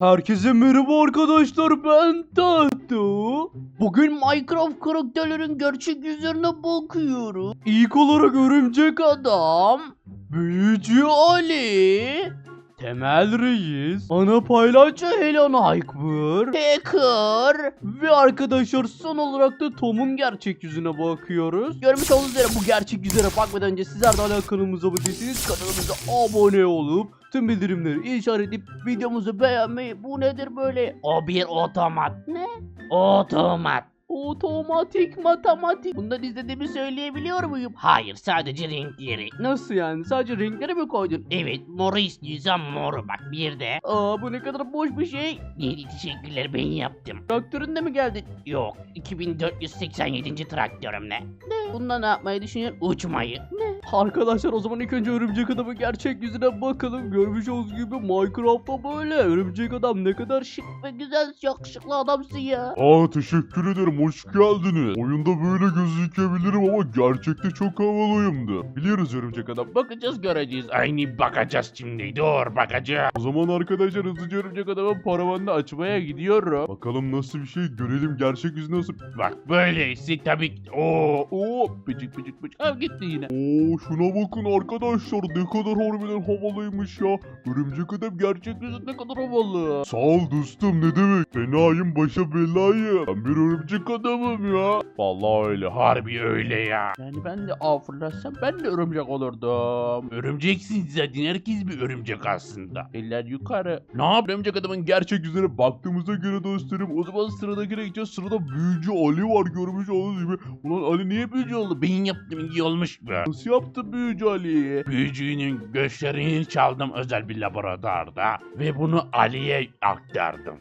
Herkese merhaba arkadaşlar ben Tahto. Bugün Minecraft karakterlerin gerçek yüzlerine bakıyoruz. İlk olarak örümcek Adam, büyücü Ali, temel reis, ana paylaşçı Helen Aykbur Hacker. ve arkadaşlar son olarak da Tom'un gerçek yüzüne bakıyoruz. Görmüş olduğunuz üzere bu Bu gerçek yüzlere bakmadan önce sizler de hala kanalımıza abone değilseniz kanalımıza abone olup tüm bildirimleri işaretleyip videomuzu beğenmeyi bu nedir böyle? O bir otomat. Ne? Otomat. Otomatik matematik. Bundan izlediğimi söyleyebiliyor muyum? Hayır sadece renkleri. Nasıl yani sadece renkleri mi koydun? Evet moru istiyorsan moru bak bir de. Aa bu ne kadar boş bir şey. İyi teşekkürler ben yaptım. Traktöründe mi geldin? Yok 2487. traktörümle. Ne? Bunda ne yapmayı düşünüyorsun? Uçmayı. Ne? Arkadaşlar o zaman ilk önce örümcek adamın gerçek yüzüne bakalım. Görmüş olduğunuz gibi Minecraft'ta böyle. Örümcek adam ne kadar şık. Ve güzel yakışıklı adamsın ya. Aa teşekkür ederim hoş geldiniz. Oyunda böyle gözükebilirim ama gerçekte çok havalıyımdı. Biliyoruz örümcek adam. Bakacağız göreceğiz. Aynı bakacağız şimdi. Dur bakacağız. O zaman arkadaşlar hızlıca örümcek adamın paravanını açmaya gidiyorum. Bakalım nasıl bir şey görelim gerçek yüzü nasıl. Bak böyleyse tabii ki. Oo, oo, bıcık bıcık bıcık. Al gitti yine. Oo şuna bakın arkadaşlar ne kadar harbiden havalıymış ya. Örümcek adam gerçek yüzü ne kadar havalı. Sağ ol dostum ne demek. Fenayım başa belayım. Ben bir örümcek adamım ya. Vallahi öyle. Harbi öyle ya. Yani ben de fırlatsam ben de örümcek olurdum. Örümceksin zaten. Herkes bir örümcek aslında. Eller yukarı. Ne yap? Örümcek adamın gerçek yüzüne baktığımıza göre dostlarım o zaman sıradakine gideceğiz. Sırada büyücü Ali var görmüş olduğunuz gibi. Ulan Ali niye büyücü oldu? Ben yaptım iyi olmuş be. Nasıl yaptı büyücü Ali? Büyücünün göçlerini çaldım özel bir laboratuvarda. Ve bunu Ali'ye aktardım.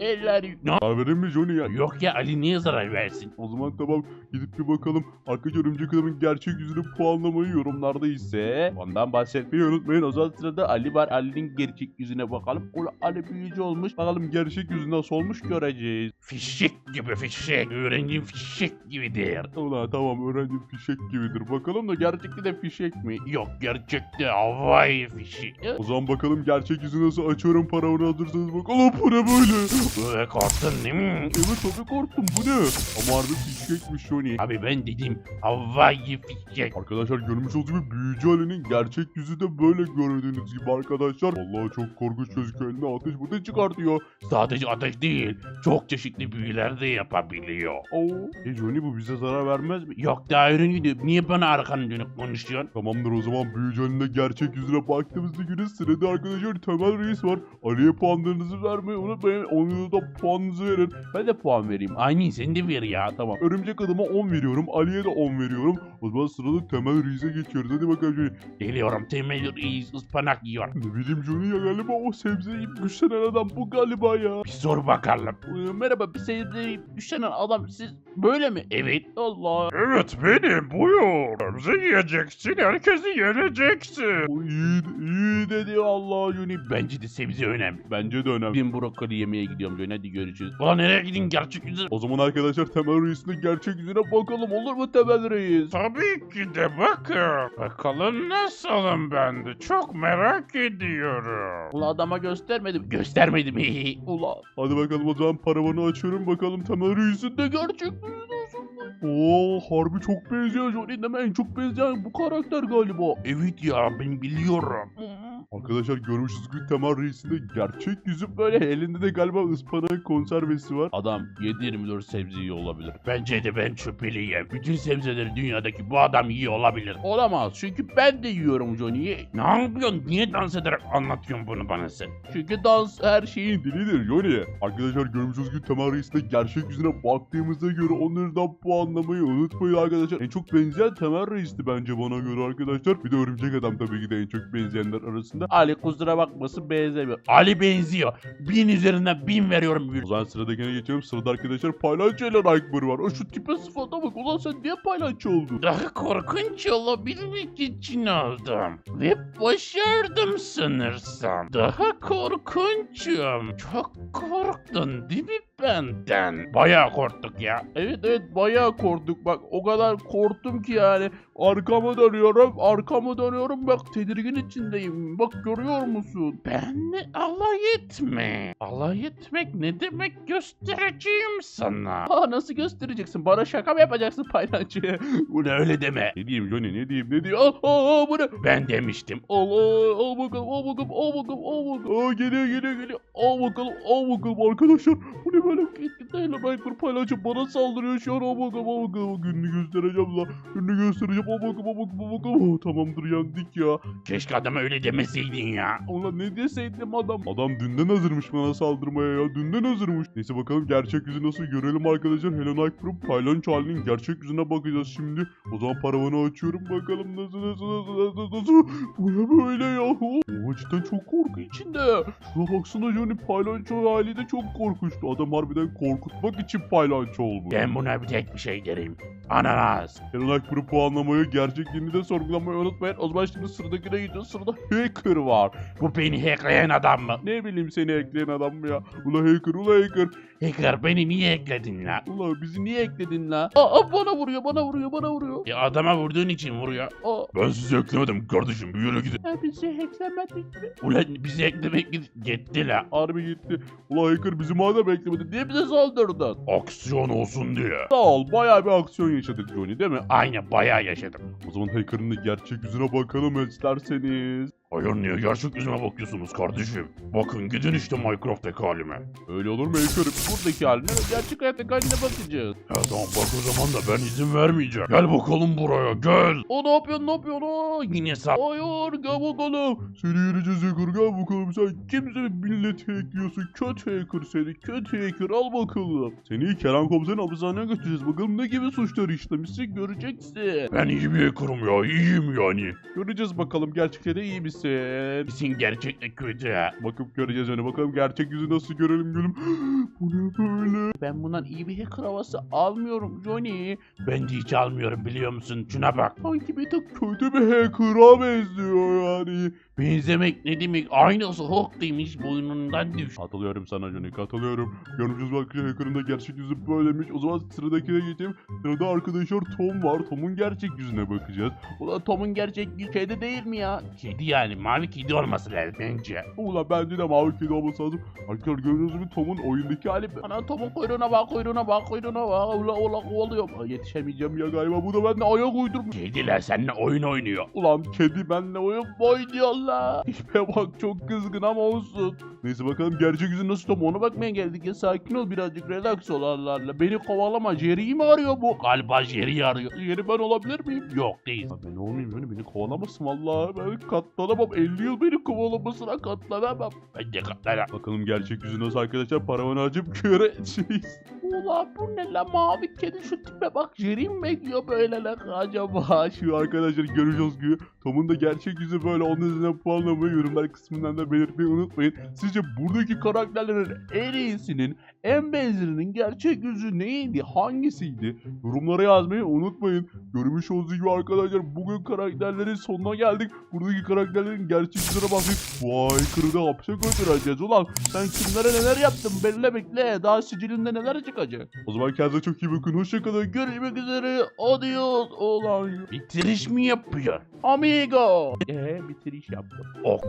Eller yukarı. Ne? Haberin mi Johnny ya? Yok ya Ali niye zarar versin? O zaman tamam gidip bir bakalım. Arkadaşlar örümcek adamın gerçek yüzünü puanlamayı yorumlarda ise ondan bahsetmeyi unutmayın. O zaman sırada Ali var. Ali'nin gerçek yüzüne bakalım. Ulan Ali büyücü olmuş. Bakalım gerçek yüzü nasıl olmuş göreceğiz. Fişek gibi fişek. Öğrencim fişek gibidir. Ulan tamam öğrencim fişek gibidir. Bakalım da gerçekte de fişek mi? Yok gerçekte havai fişi. O zaman bakalım gerçek yüzü nasıl açıyorum paravanı hazırsanız bakalım bu ne böyle? Böyle korktun değil mi? Evet tabii korktum bu ne? Ama harbi fişekmiş Johnny. Abi ben dedim havai fişek. Arkadaşlar görmüş olduğunuz gibi Büyücü Ali'nin gerçek yüzü de böyle gördüğünüz gibi arkadaşlar. Vallahi çok korkunç gözüküyor. Eline ateş butu çıkartıyor. Sadece ateş değil, çok çeşitli büyüler de yapabiliyor. Oo. E Johnny bu bize zarar vermez mi? Yok daha öğreniyor. Niye bana arkanı dönüp konuşuyorsun? Tamamdır o zaman Büyücü Ali'nin de gerçek yüzüne baktığımızda göre sırada arkadaşlar Temel Reis var. Ali'ye puanlarınızı vermeyi unutmayın. Onun da puanınızı verin. Ben de puan vereyim. Aynı sen de ver ya. Tamam örümcek adama 10 veriyorum. Ali'ye de 10 veriyorum. O zaman sırada Temel Reis'e geçiyoruz. Hadi bakalım Johnny. Geliyorum temel reis ıspanak yiyor. Ne bileyim Johnny ya galiba o sebze yiyip güçlenen adam bu galiba ya. Bir sor bakalım. Ee, Merhaba bir sevdiğim üşenen adam siz böyle mi? Evet. Allah. Evet benim buyur. Sebze yiyeceksin herkesi yeneceksin. O iyi, iyi dedi Allah Johnny. Bence de sebze önemli. Bence de önemli. Ben brokoli yemeye gidiyorum Johnny hadi görüşürüz. Ulan nereye gidin gerçek yüzü? O zaman arkadaşlar Temel Reis'in gerçek yüzüne bakalım olur mu Temel Reis? Tabii ki de bakın. Bakalım nasılım ben de çok merak ediyorum. Ula adama göstermedim. Göstermedim. Ula. Hadi bakalım o zaman paravanı açıyorum bakalım Temel Reis'in de gerçek yüzü nasıl? Oo harbi çok benziyor Johnny en çok benzeyen bu karakter galiba. evet ya ben biliyorum. Arkadaşlar görmüşsünüz ki Temel Reis'in de gerçek yüzü böyle elinde de galiba ıspanak konservesi var. Adam 7-24 sebze yiyor olabilir. Bence de ben şüpheliyim. Bütün sebzeleri dünyadaki bu adam yiyor olabilir. Olamaz çünkü ben de yiyorum Johnny'yi. Ne yapıyorsun? Niye dans ederek anlatıyorsun bunu bana sen? Çünkü dans her şeyin Dilidir Johnny. Arkadaşlar görmüşsünüz ki Temel Reis'in de gerçek yüzüne baktığımızda göre onlardan puanlamayı unutmayın arkadaşlar. En çok benzeyen Temel Reis'ti bence bana göre arkadaşlar. Bir de Örümcek Adam tabii ki de en çok benzeyenler arasında. Ali kusura bakmasın benzemiyor. Ali benziyor. Bin üzerinden bin veriyorum. O zaman sıradakine geçelim. Sırada arkadaşlar paylaşçıyla Nightmare var. O şu tipe sıfata bak. Ulan sen niye paylaşçı oldun? Daha korkunç olabilmek için aldım. Ve başardım sanırsam. Daha korkunçum. Çok korktun değil mi benden. Bayağı korktuk ya. Evet evet bayağı korktuk bak o kadar korktum ki yani arkamı dönüyorum arkamı dönüyorum bak tedirgin içindeyim bak görüyor musun? Ben alay etme. Alay etmek ne demek göstereceğim sana. Aa nasıl göstereceksin bana şaka mı yapacaksın paylaşçıya? Bunu öyle deme. ne diyeyim Johnny ne diyeyim ne diyeyim aa, aa, aa bu ne? Ben demiştim. Al al al bakalım al bakalım al bakalım al bakalım. Aa geliyor geliyor geliyor. Al bakalım al bakalım arkadaşlar. Bu ne böyle değil ben kur paylaşım bana saldırıyor şu an bakalım al bakalım. Gününü göstereceğim la. Gününü göstereceğim al bakalım al bakalım. Oh, tamamdır yandık ya. Keşke adama öyle demeseydin ya. Ulan ne deseydim adam. Adam dünden hazırmış bana saldırmaya ya. Dünden hazırmış. Neyse bakalım gerçek yüzü nasıl görelim arkadaşlar. Hello Nike Pro Pylon Charlie'nin gerçek yüzüne bakacağız şimdi. O zaman paravanı açıyorum bakalım nasıl nasıl nasıl nasıl nasıl. Bu ne böyle yahu? O cidden çok korku içinde. Şuna baksana Johnny Pylonço hali de çok korkunçtu. Adam harbiden korkutmak için Pylonço olmuş. Ben buna bir tek bir şey derim. Ananas. Nike Pro puanlamayı gerçekliğini de sorgulamayı unutmayın. O zaman şimdi sıradakine gidiyoruz. Sırada hacker var. Bu beni hackleyen adam mı? Ne bileyim seni ekleyen adam mı ya? Ula hacker ula hacker. Hacker beni niye ekledin la? Ula bizi niye ekledin la? Aa bana vuruyor bana vuruyor bana vuruyor. E adama vurduğun için vuruyor. Aa. Ben sizi eklemedim kardeşim bir yere gidin. Ya bizi hacklenmedik mi? Ulan bizi eklemek gitti la. Harbi gitti. Ula hacker bizi madem eklemedi diye bize saldırdın. Aksiyon olsun diye. Sağ ol bayağı bir aksiyon yaşadık Johnny değil mi? Aynen bayağı yaşadım. O zaman hacker'ın gerçek yüzüne bakalım isterseniz. Hayır niye gerçek yüzüme bakıyorsunuz kardeşim? Bakın gidin işte Minecraft'taki halime. Öyle olur mu hacker'ım? Buradaki haline ve gerçek hayattaki haline bakacağız. Ya tamam bak o zaman da ben izin vermeyeceğim. Gel bakalım buraya gel. O ne yapıyorsun ne yapıyorsun? Aa, Yine sağ. Hayır gel bakalım. Seni yeneceğiz hacker gel bakalım. Sen kimse milleti hackliyorsun. Kötü hacker seni. Kötü hacker al bakalım. Seni Kerem komiserin hapishaneye götüreceğiz. Bakalım ne gibi suçları işlemişsin göreceksin. Ben iyi bir hacker'ım ya iyiyim yani. Göreceğiz bakalım gerçekte de iyi misin? Bizim gerçekte kötü. Bakıp göreceğiz hani bakalım gerçek yüzü nasıl görelim gülüm. Bu ne böyle? Ben bundan iyi bir hacker havası almıyorum Johnny. Ben de hiç almıyorum biliyor musun? Şuna bak. Sanki bir tık kötü bir hacker'a benziyor yani. Benzemek ne demek? Aynısı Hulk demiş boynundan düş. Katılıyorum sana Johnny katılıyorum. Görmüşüz bak hacker'ın da gerçek yüzü böylemiş. O zaman sıradakine geçeyim. Sırada arkadaşlar Tom var. Tom'un gerçek yüzüne bakacağız. Ulan Tom'un gerçek yüzü kedi değil mi ya? Kedi yani mavi kedi olması lazım bence. Ulan bence de mavi kedi olması lazım. Arkadaşlar gördüğünüz gibi Tom'un oyundaki hali. Ana Tom'un kuyruğuna bak kuyruğuna bak kuyruğuna bak. Ula ula kovalıyor. Ay, Yetişemeyeceğim ya galiba. Bu da bende ayak uydurmuş. Kediler seninle oyun oynuyor. Ulan kedi benimle oyun mu oynuyorlar? Tipe bak çok kızgın ama olsun. Neyse bakalım gerçek yüzü nasıl Tom ona bakmaya geldik ya. Sakin ol birazcık relax ol Allah Allah. Beni kovalama. Jerry'i mi arıyor bu? Galiba Jerry arıyor. Jerry ben olabilir miyim? Yok değil. Ya ben olmayayım öyle beni kovalamasın vallahi ben katlanamam 50 yıl beni kovalamasına katlanamam. Ben de katlara. Bakalım gerçek yüzü nasıl arkadaşlar paravanı açıp göreceğiz. Ulan bu ne la mavi kedi şu tipe bak Jerry mi bekliyor böyle la acaba? Şu arkadaşlar göreceğiz gibi Tom'un da gerçek yüzü böyle onun üzerine puanlamayı yorumlar kısmından da belirtmeyi unutmayın. Sizce buradaki karakterlerin en iyisinin en benzerinin gerçek yüzü neydi? Hangisiydi? Yorumlara yazmayı unutmayın. Görmüş olduğunuz gibi arkadaşlar bugün karakterlerin sonuna geldik. Buradaki karakterlerin gerçek yüzüne baktık. Vay kırdı hapse götüreceğiz ulan. Sen kimlere neler yaptın belli bekle. Daha sicilinde neler çıkacak. O zaman kendinize çok iyi bakın. Hoşçakalın. Görüşmek üzere. Adios. Ulan. Bitiriş mi yapıyor? Amigo. Eee bitiriş yaptım. Ok.